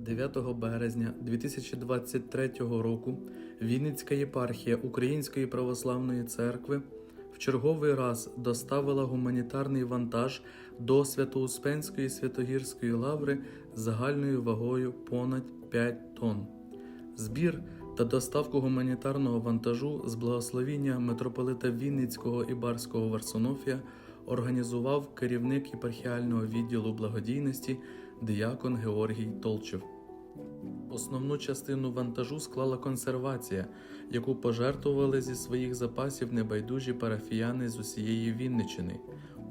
9 березня 2023 року Вінницька єпархія Української православної церкви в черговий раз доставила гуманітарний вантаж до Свято-Успенської Святогірської лаври загальною вагою понад 5 тонн. Збір та доставку гуманітарного вантажу з благословіння митрополита Вінницького і Барського Варсонофія організував керівник єпархіального відділу благодійності диякон Георгій Толчев. Основну частину вантажу склала консервація, яку пожертвували зі своїх запасів небайдужі парафіяни з усієї Вінничини.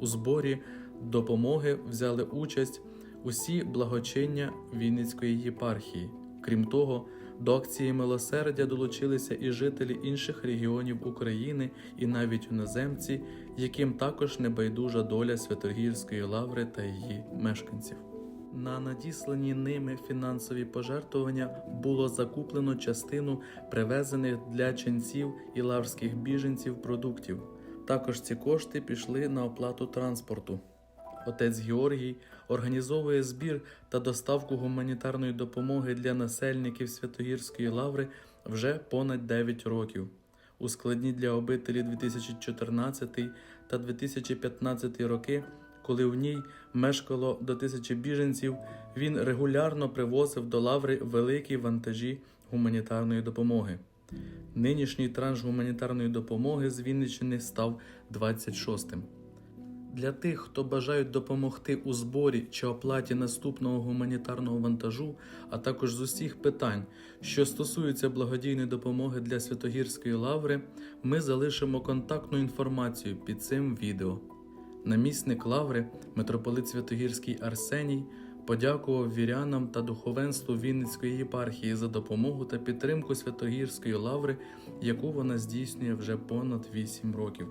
У зборі допомоги взяли участь усі благочиння Вінницької єпархії. Крім того, до акції милосердя долучилися і жителі інших регіонів України, і навіть іноземці, яким також небайдужа доля Святогірської лаври та її мешканців. На надіслані ними фінансові пожертвування було закуплено частину привезених для ченців і лаврських біженців продуктів. Також ці кошти пішли на оплату транспорту. Отець Георгій організовує збір та доставку гуманітарної допомоги для насельників Святогірської лаври вже понад 9 років. У складні для обителі 2014 та 2015 роки, коли в ній мешкало до тисячі біженців, він регулярно привозив до лаври великі вантажі гуманітарної допомоги. Нинішній транш гуманітарної допомоги з Вінниччини став 26-м. Для тих, хто бажають допомогти у зборі чи оплаті наступного гуманітарного вантажу, а також з усіх питань, що стосуються благодійної допомоги для Святогірської лаври, ми залишимо контактну інформацію під цим відео. Намісник лаври, митрополит Святогірський Арсеній, подякував вірянам та духовенству Вінницької єпархії за допомогу та підтримку Святогірської лаври, яку вона здійснює вже понад 8 років.